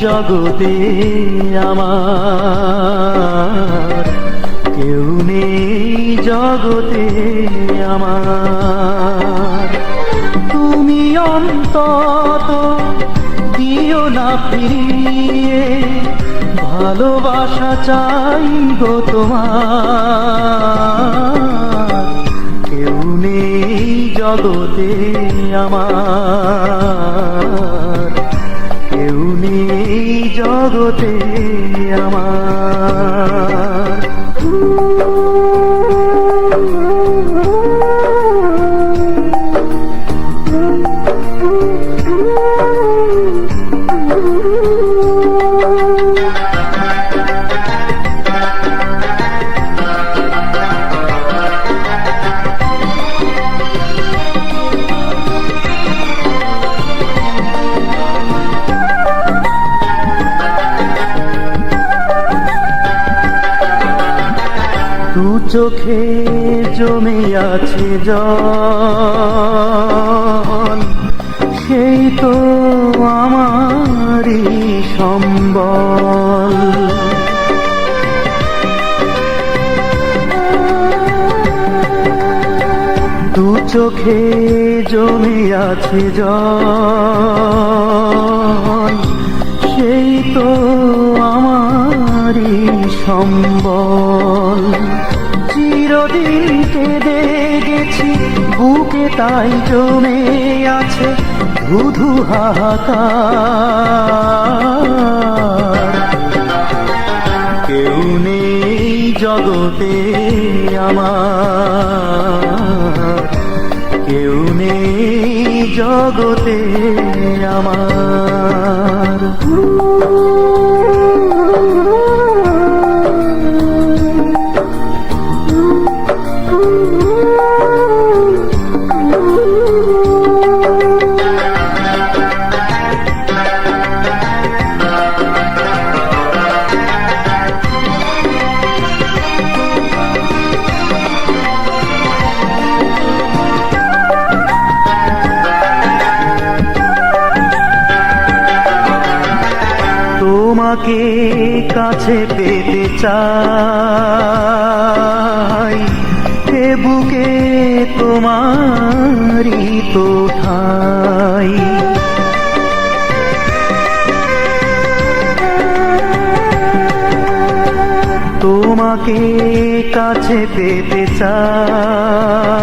জগতে আমার। কেউ নেই জগতে আমার। তুমি অন্তত দিও না ফিরিয়ে। ভালোবাসা চাই গো তোমার। কেউ নেই জগতে আমার। জগতে আমার। দু চোখে জমে আছে জল। সেই তো আমারই সম্বল। দু চোখে জমে আছে জল। সেই তো আমারই সম্বল। চিরদিন কেঁদে গেছি, বুকে তাই জমে আছে ধুধু হাহাকার। কেউ নেই জগতে আমার। কেউ নেই জগতে আমার। তোমাকে কাছে পেতে চাই। এ বুকে তোমারই তো ঠাই। তোমাকে কাছে পেতে চাই।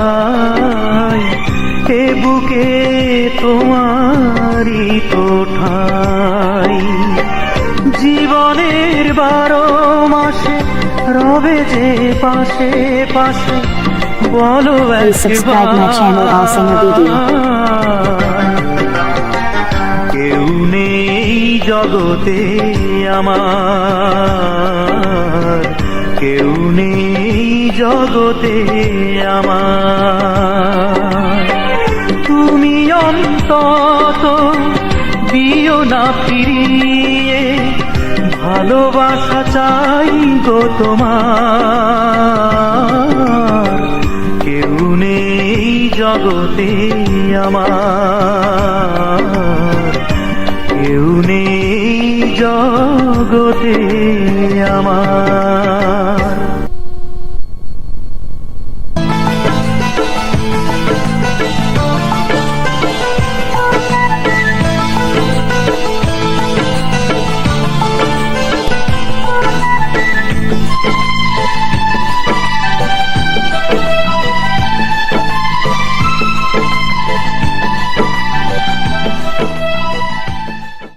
জীবনের বারো মাসে রবে যে পাশে পাশে বলো. কেউ নেই জগতে আমার কেউ নেই জগতে আমার তুমি অন্তত দিও না ফিরিয়ে ভালোবাসা চাই গো তোমার। কেউ নেই জগতে আমার।